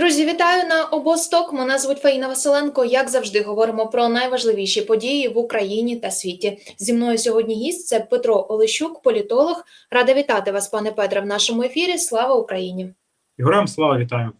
Друзі, вітаю на обосток. Мене звуть Фаїна Василенко. Як завжди, говоримо про найважливіші події в Україні та світі. Зі мною сьогодні гість це Петро Олещук, політолог. Рада вітати вас, пане Петре, в нашому ефірі. Слава Україні! Ігорем, слава вітаю.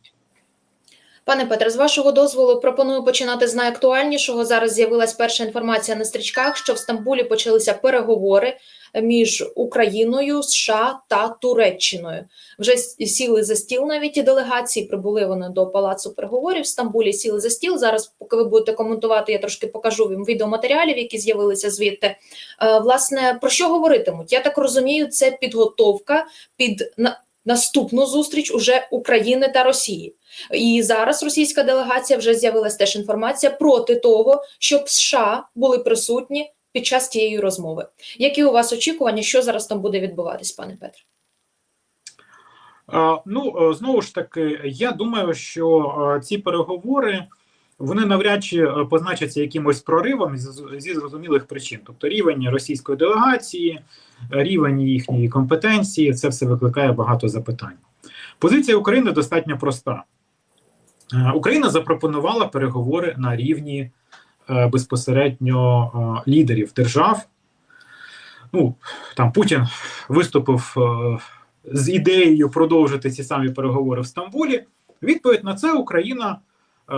Пане Петре, з вашого дозволу пропоную починати з найактуальнішого. Зараз з'явилась перша інформація на стрічках, що в Стамбулі почалися переговори між Україною, США та Туреччиною. Вже сіли за стіл навіть і делегації. Прибули вони до палацу переговорів в Стамбулі. Сіли за стіл. Зараз, поки ви будете коментувати, я трошки покажу вам відеоматеріалів, які з'явилися звідти. Е, Власне, про що говоритимуть? Я так розумію, це підготовка під наступну зустріч уже України та Росії. І зараз російська делегація вже з'явилася теж інформація проти того, щоб США були присутні під час тієї розмови. Які у вас очікування, що зараз там буде відбуватись, пане Петре? Ну е, знову ж таки, я думаю, що е, ці переговори вони навряд чи е, позначаться якимось проривом зі зрозумілих причин. Тобто рівень російської делегації, рівень їхньої компетенції, це все викликає багато запитань. Позиція України достатньо проста. Е, Україна запропонувала переговори на рівні е, безпосередньо лідерів держав. Ну там Путін виступив з ідеєю продовжити ці самі переговори в Стамбулі. Відповідь на це Україна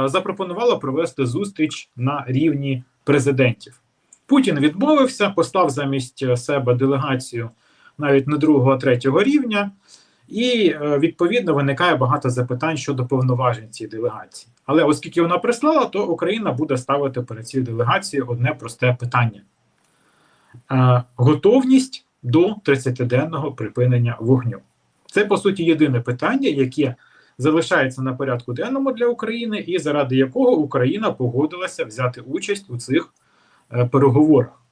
запропонувала провести зустріч на рівні президентів. Путін відмовився, послав замість себе делегацію навіть не другого, а третього рівня, і е, відповідно виникає багато запитань щодо повноважень цієї делегації. Але оскільки вона прислала, то Україна буде ставити перед цією делегацією одне просте питання: Е, готовність до 30-денного припинення вогню. Це по суті єдине питання, яке залишається на порядку денному для України, і заради якого Україна погодилася взяти участь у цих е, переговорах.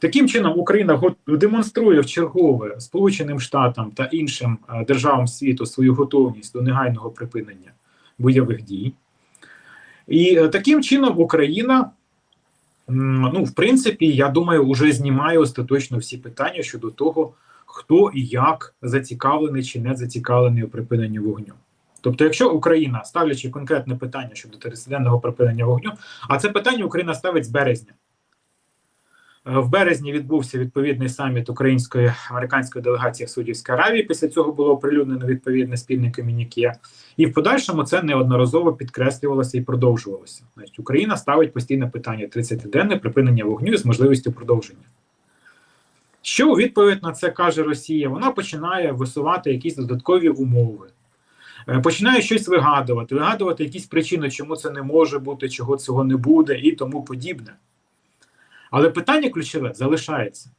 Таким чином, Україна демонструє в чергове Сполученим Штатам та іншим е, державам світу свою готовність до негайного припинення бойових дій. І е, таким чином Україна, ну, в принципі, я думаю, вже знімає остаточно всі питання щодо того, хто і як зацікавлений чи не зацікавлений у припиненні вогню. Тобто, якщо Україна, ставлячи конкретне питання щодо 30-денного припинення вогню, а це питання Україна ставить з березня. Е, В березні відбувся відповідний саміт української американської делегації в Саудівській Аравії. Після цього було оприлюднено відповідне спільне комюніке. І в подальшому це неодноразово підкреслювалося і продовжувалося. Значить, Україна ставить постійне питання 30-денне припинення вогню з можливістю продовження. Що у відповідь на це каже Росія? Вона починає висувати якісь додаткові умови, починає щось вигадувати, вигадувати якісь причини, чому це не може бути, чого цього не буде, і тому подібне. Але питання ключове залишається.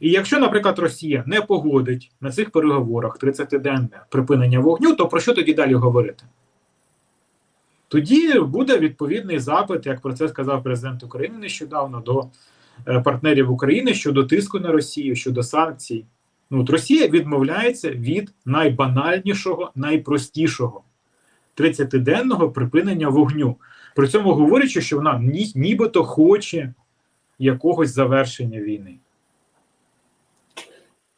І якщо, наприклад, Росія не погодить на цих переговорах 30-денне припинення вогню, то про що тоді далі говорити? Тоді буде відповідний запит, як про це сказав президент України нещодавно, до е, партнерів України щодо тиску на Росію, щодо санкцій. Ну, от Росія відмовляється від найбанальнішого, найпростішого 30-денного припинення вогню. При цьому говорячи, що вона ні, нібито хоче якогось завершення війни.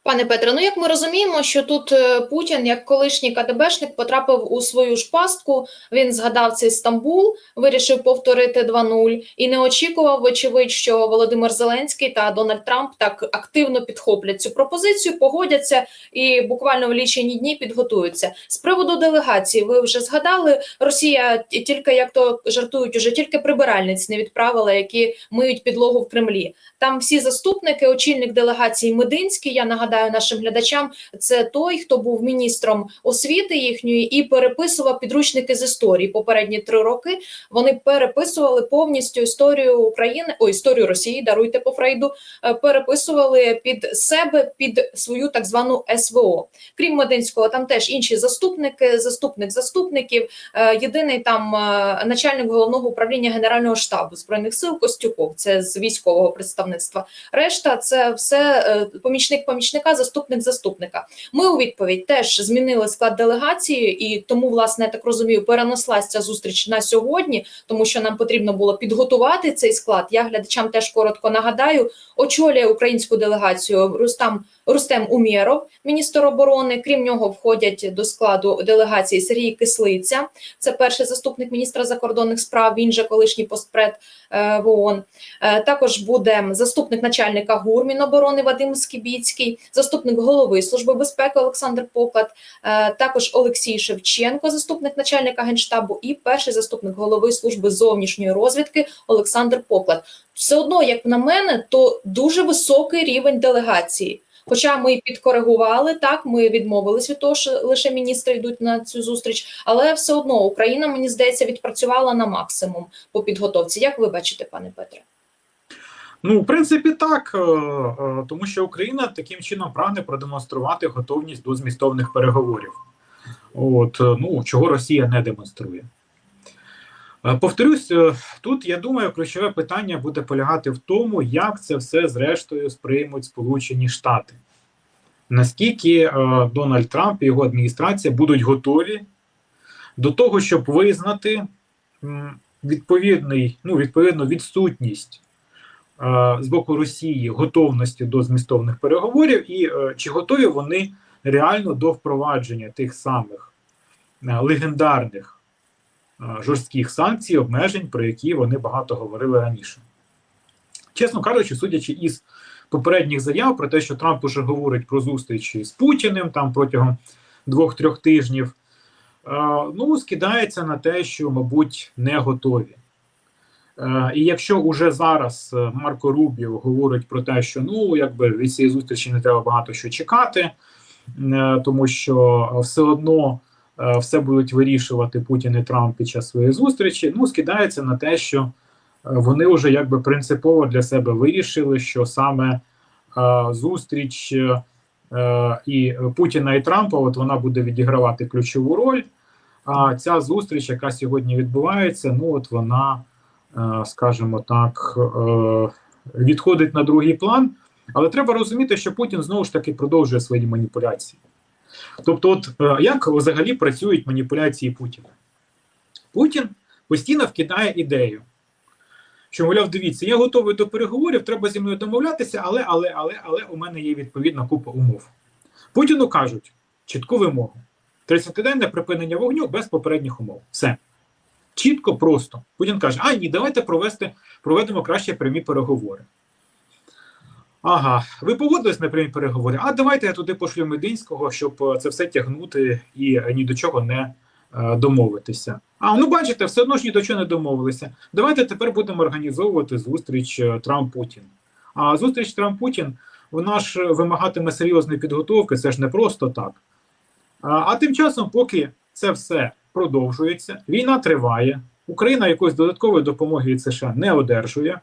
Пане Петре, ну як ми розуміємо, що тут е, Путін, як колишній КДБшник, потрапив у свою ж пастку. Він згадав цей Стамбул, вирішив повторити 2.0 і не очікував, вочевидь, що Володимир Зеленський та Дональд Трамп так активно підхоплять цю пропозицію, погодяться і буквально в лічені дні підготуються. З приводу делегації, ви вже згадали, Росія тільки як то жартують, уже тільки прибиральниць не відправила, які миють підлогу в Кремлі. Там всі заступники, очільник делегації Мединський. Я нагадаю нашим глядачам, це той, хто був міністром освіти їхньої і переписував підручники з історії. Попередні три роки вони переписували повністю історію України, о історію Росії. Даруйте по Фрейду. е, Переписували під себе під свою так звану СВО. Крім Мединського, там теж інші заступники, заступник заступників. Е, Єдиний там е, начальник головного управління Генерального штабу збройних сил Костюков. Це з військового представництва. Решта це все е, помічник помічника, заступник заступника. Ми у відповідь теж змінили склад делегації, і тому, власне, я так розумію, перенеслася ця зустріч на сьогодні, тому що нам потрібно було підготувати цей склад. Я глядачам теж коротко нагадаю, очолює українську делегацію Рустам Рустем Умєров, міністр оборони. Крім нього, входять до складу делегації Сергій Кислиця, це перший заступник міністра закордонних справ. Він же колишній постпред е, в ООН. Е, Також буде заступник начальника ГУР Міноборони Вадим Скібіцький, заступник голови служби безпеки Олександр Поклад, е, також Олексій Шевченко, заступник начальника генштабу, і перший заступник голови служби зовнішньої розвідки Олександр Поклад. Все одно, як на мене, то дуже високий рівень делегації. Хоча ми підкоригували так, ми відмовились від того, що лише міністри йдуть на цю зустріч, але все одно Україна, мені здається, відпрацювала на максимум по підготовці. Як ви бачите, пане Петре? Ну, в принципі, так, е, е, тому що Україна таким чином прагне продемонструвати готовність до змістовних переговорів. От, е, ну, чого Росія не демонструє. Повторюсь, тут я думаю, ключове питання буде полягати в тому, як це все зрештою сприймуть Сполучені Штати. Наскільки Дональд Трамп і його адміністрація будуть готові до того, щоб визнати відповідний, ну, відповідну відсутність з боку Росії готовності до змістовних переговорів, і е, чи готові вони реально до впровадження тих самих е, легендарних е, жорстких санкцій, обмежень, про які вони багато говорили раніше. Чесно кажучи, судячи із попередніх заяв про те, що Трамп уже говорить про зустрічі з Путіним там протягом двох-трьох тижнів, е, ну, скидається на те, що, мабуть, не готові. Е, І якщо уже зараз е, Марко Рубіо говорить про те, що ну якби від цієї зустрічі не треба багато що чекати, е, тому що все одно все будуть вирішувати Путін і Трамп під час своєї зустрічі, ну скидається на те, що вони вже якби принципово для себе вирішили, що саме зустріч і Путіна і Трампа, от вона буде відігравати ключову роль. А ця зустріч, яка сьогодні відбувається, ну от вона скажімо так, е, відходить на другий план. Але треба розуміти, що Путін знову ж таки продовжує свої маніпуляції. Тобто, от е, як взагалі працюють маніпуляції Путіна? Путін постійно вкидає ідею, що, мовляв, дивіться, я готовий до переговорів, треба зі мною домовлятися, але, але, але, але у мене є відповідна купа умов. Путіну кажуть чітку вимогу: 30-денне припинення вогню без попередніх умов. Все. Чітко, просто. Путін каже: а ні, давайте провести, проведемо краще прямі переговори. Ага, ви погодились на прямі переговори? А давайте я туди пошлю Мединського, щоб е, це все тягнути і ні до чого не е, домовитися. А ну бачите, все одно ж ні до чого не домовилися. Давайте тепер будемо організовувати зустріч е, Трамп-Путін. А зустріч Трамп-Путін вона ж вимагатиме серйозної підготовки, це ж не просто так. А, а тим часом, поки це все продовжується, війна триває, Україна якоїсь додаткової допомоги від США не одержує.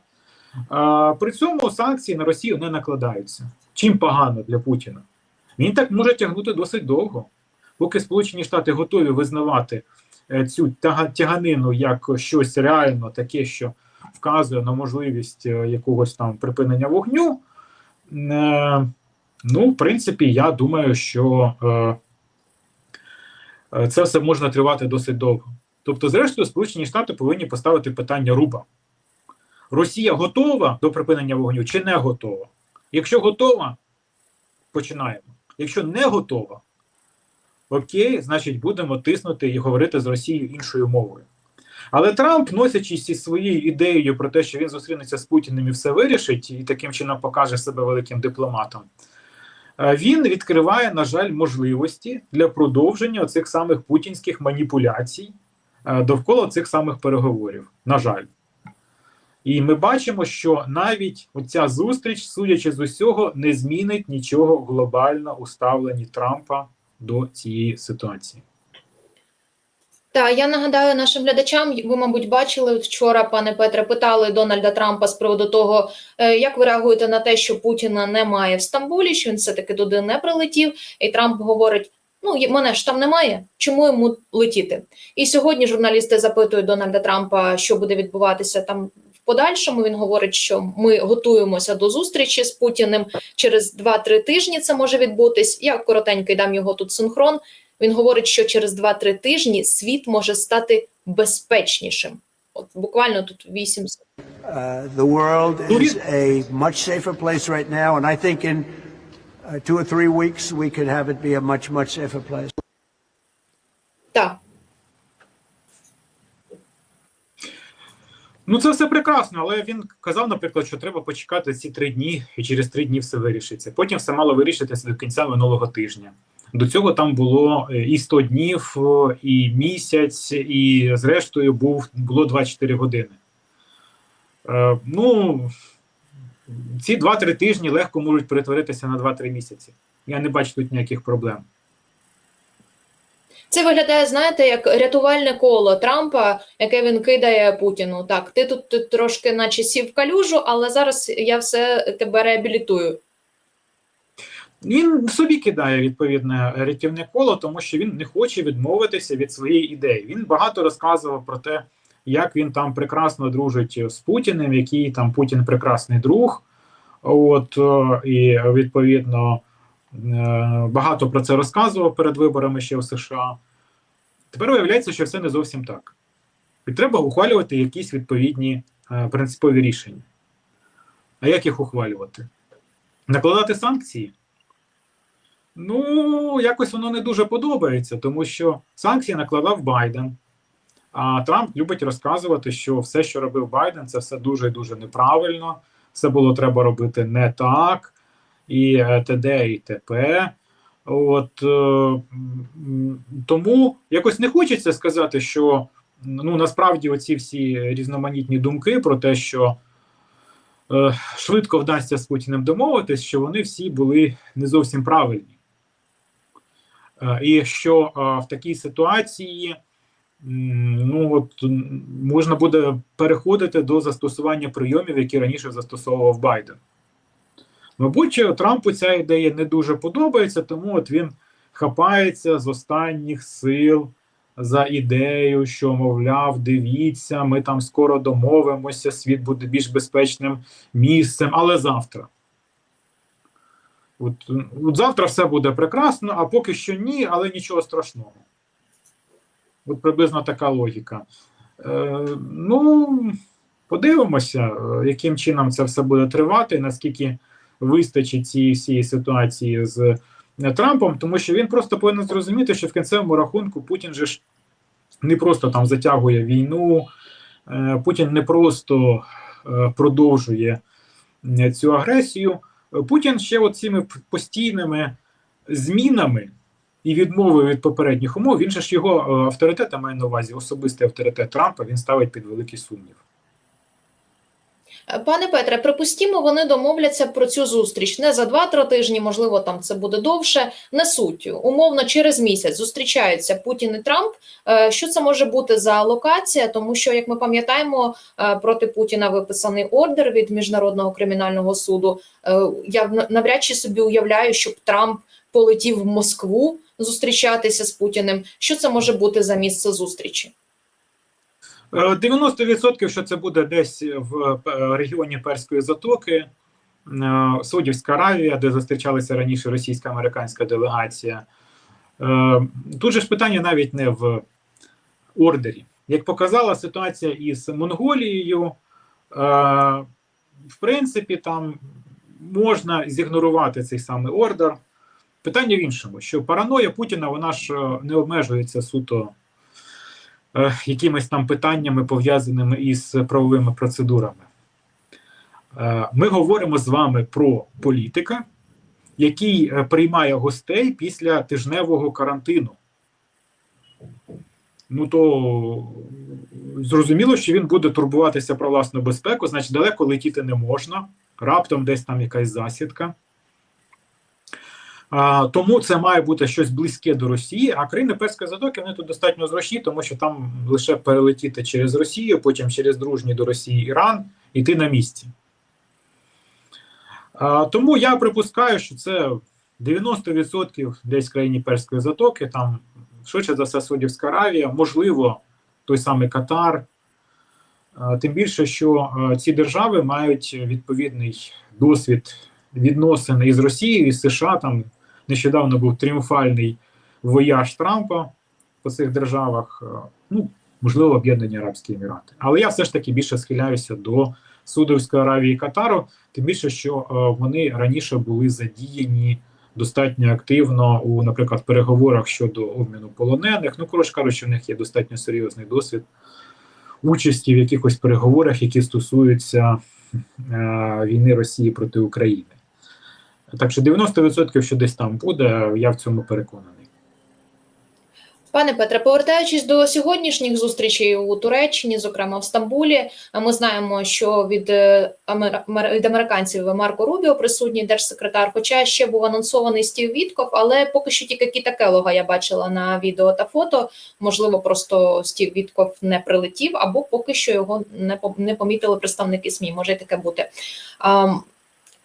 А, при цьому санкції на Росію не накладаються. Чим погано для Путіна? Він так може тягнути досить довго, поки Сполучені Штати готові визнавати е, цю тяганину як щось реально таке, що вказує на можливість е, якогось там припинення вогню. Е, ну, в принципі, я думаю, що це все можна тривати досить довго. Тобто, зрештою, Сполучені Штати повинні поставити питання руба. Росія готова до припинення вогню чи не готова? Якщо готова, починаємо. Якщо не готова, окей, значить будемо тиснути і говорити з Росією іншою мовою. Але Трамп, носячись із своєю ідеєю про те, що він зустрінеться з Путіним і все вирішить, і таким чином покаже себе великим дипломатом, е, він відкриває, на жаль, можливості для продовження цих самих путінських маніпуляцій е, довкола цих самих переговорів. На жаль. І ми бачимо, що навіть оця зустріч, судячи з усього, не змінить нічого глобально у ставленні Трампа до цієї ситуації. Так, я нагадаю нашим глядачам, ви, мабуть, бачили вчора, пане Петре, питали Дональда Трампа з приводу того, е, як ви реагуєте на те, що Путіна немає в Стамбулі, що він все-таки туди не прилетів. І Трамп говорить: ну мене ж там немає. Чому йому летіти? І сьогодні журналісти запитують Дональда Трампа, що буде відбуватися там в подальшому він говорить, що ми готуємося до зустрічі з Путіним через 2-3 тижні. Це може відбутись. Я коротенько дам його тут синхрон. Він говорить, що через 2-3 тижні світ може стати безпечнішим. От буквально тут 8 Uh, the world is a much safer place right now, and I think in uh, two or three weeks we could have it be a much, much safer place. Так, Ну, це все прекрасно, але він казав, наприклад, що треба почекати ці три дні, і через три дні все вирішиться. Потім все мало вирішитися до кінця минулого тижня. До цього там було е, і 100 днів, і місяць, і зрештою був було 24 години. Е, ну, ці 2-3 тижні легко можуть перетворитися на 2-3 місяці. Я не бачу тут ніяких проблем. Це виглядає, знаєте, як рятувальне коло Трампа, яке він кидає Путіну. Так, ти тут, тут трошки, наче сів в калюжу, але зараз я все тебе реабілітую. Він собі кидає відповідне рятівне коло, тому що він не хоче відмовитися від своєї ідеї. Він багато розказував про те, як він там прекрасно дружить з Путіним, який там Путін прекрасний друг. От е, і відповідно е, багато про це розказував перед виборами ще в США. Тепер виявляється, що все не зовсім так. І треба ухвалювати якісь відповідні е, принципові рішення. А як їх ухвалювати? Накладати санкції? Ну, якось воно не дуже подобається, тому що санкції накладав Байден. А Трамп любить розказувати, що все, що робив Байден, це все дуже і дуже неправильно. Все було треба робити не так, і е, т.д. і т.п. От е, тому якось не хочеться сказати, що ну насправді оці всі різноманітні думки про те, що е, швидко вдасться з Путіним домовитись, що вони всі були не зовсім правильні. Е, І що е, в такій ситуації ну от можна буде переходити до застосування прийомів, які раніше застосовував Байден. Мабуть, Трампу ця ідея не дуже подобається, тому от він хапається з останніх сил за ідею, що, мовляв, дивіться, ми там скоро домовимося, світ буде більш безпечним місцем, але завтра. От, от завтра все буде прекрасно, а поки що ні, але нічого страшного. От приблизно така логіка. Е, ну, подивимося, е, яким чином це все буде тривати, наскільки вистачить цієї всієї ситуації з е, Трампом, тому що він просто повинен зрозуміти, що в кінцевому рахунку Путін же ж не просто там затягує війну, е, Путін не просто продовжує цю агресію. Путін ще от цими постійними змінами і відмовою від попередніх умов, він ж його е, авторитет, я маю на увазі, особистий авторитет Трампа, він ставить під великий сумнів. Пане Петре, припустімо, вони домовляться про цю зустріч не за 2-3 тижні, можливо, там це буде довше. Не суть. Умовно, через місяць зустрічаються Путін і Трамп. Е, Що це може бути за локація? Тому що, як ми пам'ятаємо, е, проти Путіна виписаний ордер від міжнародного кримінального суду. Е, Я навряд чи собі уявляю, щоб Трамп полетів в Москву зустрічатися з Путіним. Що це може бути за місце зустрічі? Е, 90% що це буде десь в е, регіоні Перської затоки, е, Саудівська Аравія, де зустрічалася раніше російсько-американська делегація. Е, Тут же ж питання навіть не в ордері. Як показала ситуація із Монголією, в принципі, там можна зігнорувати цей самий ордер. Питання в іншому, що параноя Путіна вона ж не обмежується суто якимись там питаннями, пов'язаними із правовими процедурами. Е, Ми говоримо з вами про політика, який е, приймає гостей після тижневого карантину. Ну то зрозуміло, що він буде турбуватися про власну безпеку, значить, далеко летіти не можна, раптом десь там якась засідка. Тому це має бути щось близьке до Росії. А країни Перської затоки вони тут достатньо зручні, тому що там лише перелетіти через Росію, потім через дружній до Росії Іран, і ти на місці. А, тому я припускаю, що це 90% десь країні Перської затоки, там швидше за все Саудівська Аравія, можливо, той самий Катар. Тим більше, що ці держави мають відповідний досвід відносин із Росією і США. Там нещодавно був тріумфальний вояж Трампа по цих державах. Е, Ну, можливо, Об'єднані Арабські Емірати. Але я все ж таки більше схиляюся до Судовської Аравії і Катару, тим більше, що е, вони раніше були задіяні достатньо активно у, наприклад, переговорах щодо обміну полонених. Ну, коротше кажучи, в них є достатньо серйозний досвід участі в якихось переговорах, які стосуються е, війни Росії проти України. Так що 90% що десь там буде, я в цьому переконаний. Пане Петре, повертаючись до сьогоднішніх зустрічей у Туреччині, зокрема в Стамбулі, ми знаємо, що від, е, від американців Марко Рубіо присутній держсекретар, хоча ще був анонсований Стів Вітков, але поки що тільки Кіта Келога я бачила на відео та фото. Можливо, просто Стів Вітков не прилетів, або поки що його не помітили представники СМІ. Може й таке бути.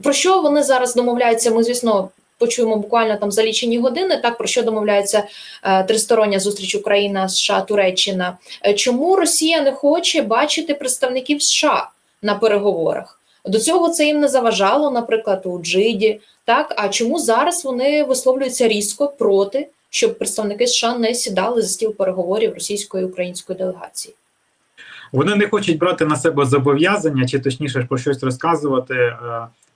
Про що вони зараз домовляються? Ми, звісно, почуємо буквально там за лічені години. Так про що домовляються е, тристороння зустріч Україна, США, Туреччина. Е, Чому Росія не хоче бачити представників США на переговорах? До цього це їм не заважало, наприклад, у Джиді. Так а чому зараз вони висловлюються різко проти, щоб представники США не сідали за стіл переговорів російської української делегації? Вони не хочуть брати на себе зобов'язання, чи точніше про щось розказувати е,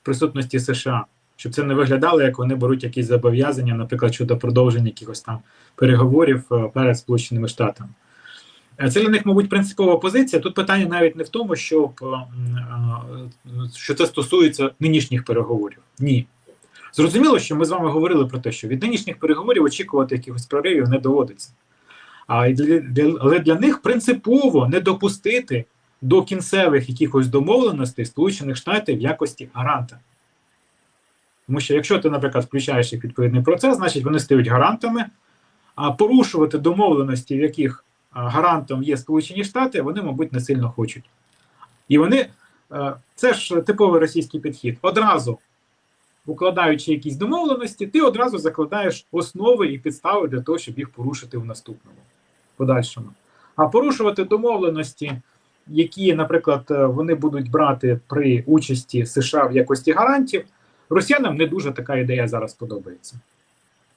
присутності США, щоб це не виглядало, як вони беруть якісь зобов'язання, наприклад, щодо продовження якихось там переговорів е, перед Сполученими Штатами. Е, Це для них, мабуть, принципова позиція. Тут питання навіть не в тому, щоб, е, що це стосується нинішніх переговорів. Ні. Зрозуміло, що ми з вами говорили про те, що від нинішніх переговорів очікувати якихось проривів не доводиться. А для, для, але для них принципово не допустити до кінцевих якихось домовленостей Сполучених Штатів в якості гаранта. Тому що якщо ти, наприклад, включаєш їх відповідний процес, значить вони стають гарантами, а порушувати домовленості, в яких гарантом є Сполучені Штати, вони, мабуть, не сильно хочуть. І вони, е, це ж типовий російський підхід. Одразу укладаючи якісь домовленості, ти одразу закладаєш основи і підстави для того, щоб їх порушити в наступному подальшому. А порушувати домовленості, які, наприклад, е, вони будуть брати при участі США в якості гарантів, росіянам не дуже така ідея зараз подобається.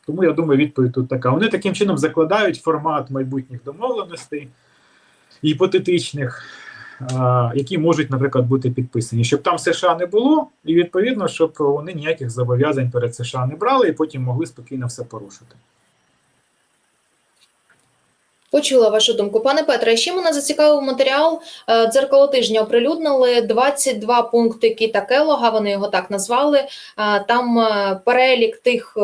Тому я думаю, відповідь тут така. Вони таким чином закладають формат майбутніх домовленостей гіпотетичних, які можуть, наприклад, бути підписані, щоб там США не було, і відповідно, щоб вони ніяких зобов'язань перед США не брали, і потім могли спокійно все порушити. Почула вашу думку, пане Петре. Ще мене зацікавив матеріал. е, Дзеркало тижня оприлюднили 22 пункти Кіта Келога. Вони його так назвали. Е, Там е, перелік тих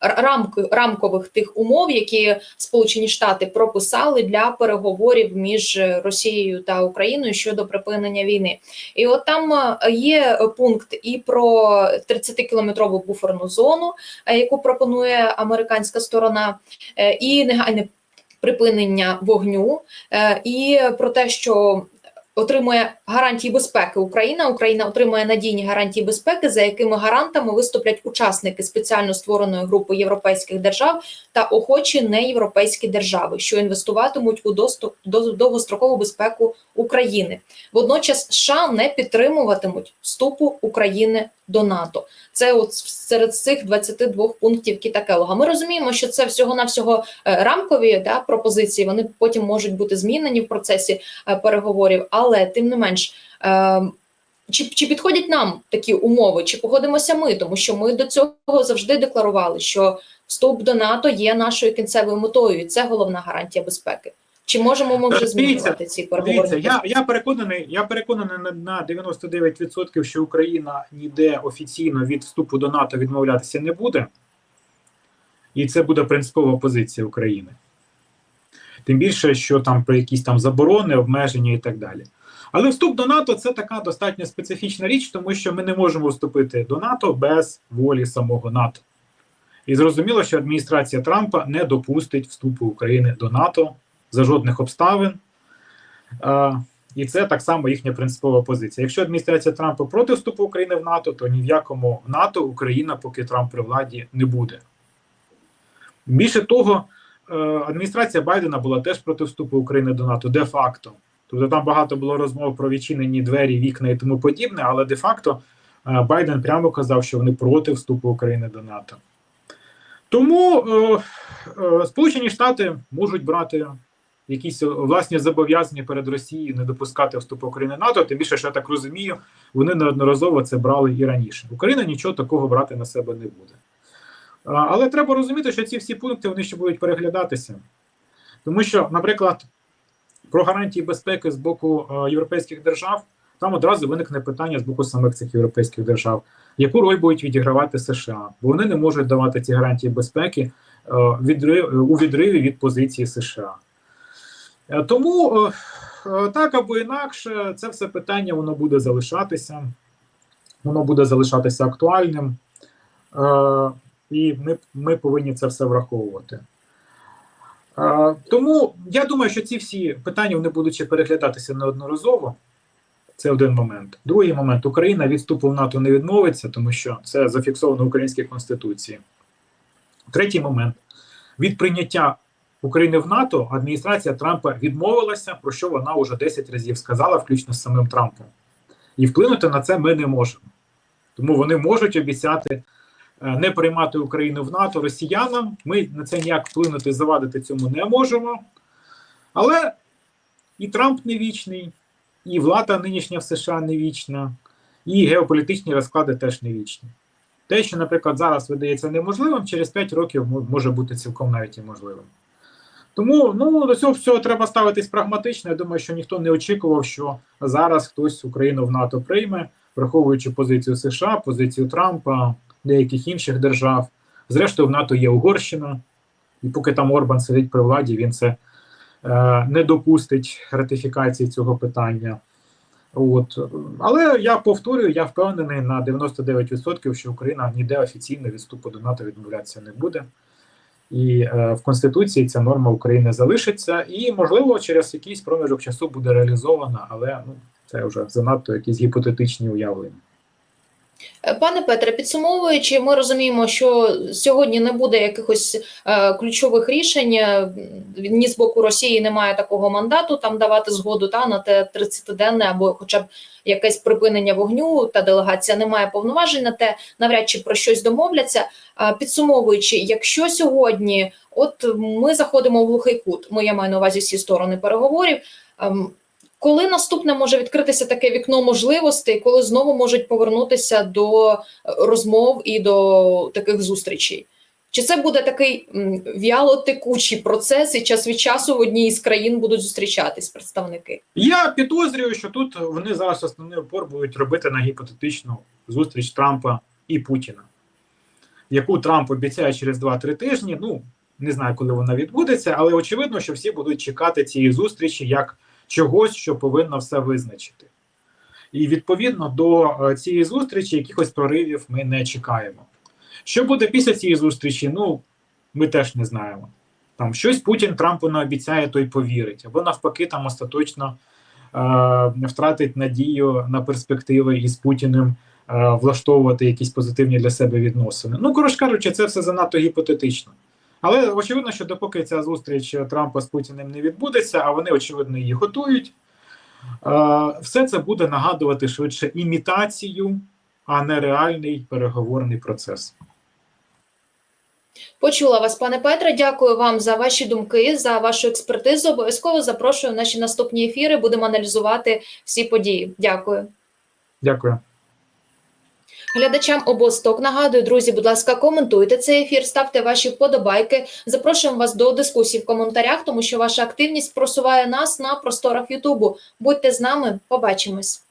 рамки, рамкових тих умов, які Сполучені Штати прописали для переговорів між Росією та Україною щодо припинення війни. І от там є пункт і про 30-кілометрову буферну зону, яку пропонує американська сторона, і негайне припинення вогню е, і про те, що отримує гарантії безпеки Україна. Україна отримує надійні гарантії безпеки, за якими гарантами виступлять учасники спеціально створеної групи європейських держав та охочі неєвропейські держави, що інвестуватимуть у доступ до довгострокову безпеку України. Водночас США не підтримуватимуть вступу України до НАТО. Це от серед цих 22 пунктів Кіта Келога. Ми розуміємо, що це всього навсього рамкові да, пропозиції. Вони потім можуть бути змінені в процесі е, переговорів, але тим не менш. е, Чи, чи підходять нам такі умови, чи погодимося ми, тому що ми до цього завжди декларували, що вступ до НАТО є нашою кінцевою метою, і це головна гарантія безпеки. Чи можемо ми вже Дивіться, змінювати ці переговорні Дивіться, я, я переконаний, я переконаний на, на 99%, що Україна ніде офіційно від вступу до НАТО відмовлятися не буде, і це буде принципова позиція України. Тим більше, що там про якісь там заборони, обмеження і так далі. Але вступ до НАТО це така достатньо специфічна річ, тому що ми не можемо вступити до НАТО без волі самого НАТО. І зрозуміло, що адміністрація Трампа не допустить вступу України до НАТО за жодних обставин. А, і це так само їхня принципова позиція. Якщо адміністрація Трампа проти вступу України в НАТО, то ні в якому НАТО Україна, поки Трамп при владі, не буде. Більше того, е, адміністрація Байдена була теж проти вступу України до НАТО де-факто. Тобто там багато було розмов про відчинені двері, вікна і тому подібне, але де-факто е, Байден прямо казав, що вони проти вступу України до НАТО. Тому е, е, Сполучені Штати можуть брати якісь власні зобов'язання перед Росією не допускати вступу України в НАТО. Тим більше, що я так розумію, вони неодноразово це брали і раніше. Україна нічого такого брати на себе не буде. Але треба розуміти, що ці всі пункти вони ще будуть переглядатися. Тому що, наприклад, про гарантії безпеки з боку е, європейських держав, там одразу виникне питання з боку самих цих європейських держав, яку роль будуть відігравати США, бо вони не можуть давати ці гарантії безпеки е, у відриві від позиції США. Е, Тому так або інакше, це все питання воно буде залишатися, воно буде залишатися актуальним, і ми, ми повинні це все враховувати. Тому я думаю, що ці всі питання вони будуть ще переглядатися неодноразово. Це один момент. Другий момент: Україна від вступу в НАТО не відмовиться, тому що це зафіксовано в українській конституції. Третій момент: від прийняття України в НАТО адміністрація Трампа відмовилася, про що вона вже 10 разів сказала, включно з самим Трампом. І вплинути на це ми не можемо. Тому вони можуть обіцяти не приймати Україну в НАТО росіянам. Ми на це ніяк вплинути, завадити цьому не можемо. Але і Трамп не вічний, і влада нинішня в США не вічна, і геополітичні розклади теж не вічні. Те, що, наприклад, зараз видається неможливим, через 5 років може бути цілком навіть і можливим. Тому ну, до цього всього треба ставитись прагматично. Я думаю, що ніхто не очікував, що зараз хтось Україну в НАТО прийме, враховуючи позицію США, позицію Трампа, деяких інших держав. Зрештою, в НАТО є Угорщина, і поки там Орбан сидить при владі, він це е, не допустить ратифікації цього питання. От. Але я повторюю, я впевнений на 99%, що Україна ніде офіційно від вступу до НАТО відмовлятися не буде. І е, в Конституції ця норма України залишиться, і, можливо, через якийсь проміжок часу буде реалізована, але ну, це вже занадто якісь гіпотетичні уявлення. Е, Пане Петре, підсумовуючи, ми розуміємо, що сьогодні не буде якихось е, ключових рішень. е, Ні з боку Росії немає такого мандату там давати згоду та на те 30-денне або хоча б якесь припинення вогню. Та делегація не має повноважень на те, навряд чи про щось домовляться. А підсумовуючи, якщо сьогодні, от ми заходимо в глухий кут, ми я маю на увазі всі сторони переговорів. ем, коли наступне може відкритися таке вікно можливостей, коли знову можуть повернутися до е, розмов і до таких зустрічей? Чи це буде такий м, вялотекучий процес, і час від часу в одній із країн будуть зустрічатись представники? Я підозрюю, що тут вони зараз основний опор будуть робити на гіпотетичну зустріч Трампа і Путіна, яку Трамп обіцяє через 2-3 тижні. Ну не знаю, коли вона відбудеться, але очевидно, що всі будуть чекати цієї зустрічі як чогось, що повинно все визначити. І відповідно до е, цієї зустрічі якихось проривів ми не чекаємо. Що буде після цієї зустрічі? Ну ми теж не знаємо. Там щось Путін Трампу не обіцяє, той повірить, або навпаки, там остаточно е, втратить надію на перспективи із Путіним е, влаштовувати якісь позитивні для себе відносини. Ну, коротше кажучи, це все занадто гіпотетично. Але очевидно, що допоки ця зустріч Трампа з Путіним не відбудеться, а вони очевидно її готують. е, Все це буде нагадувати швидше імітацію, а не реальний переговорний процес. Почула вас, пане Петре. Дякую вам за ваші думки, за вашу експертизу. Обов'язково запрошую в наші наступні ефіри. Будемо аналізувати всі події. Дякую. Дякую. Глядачам обосток нагадую, друзі, будь ласка, коментуйте цей ефір, ставте ваші вподобайки. Запрошуємо вас до дискусії в коментарях, тому що ваша активність просуває нас на просторах Ютубу. Будьте з нами, побачимось.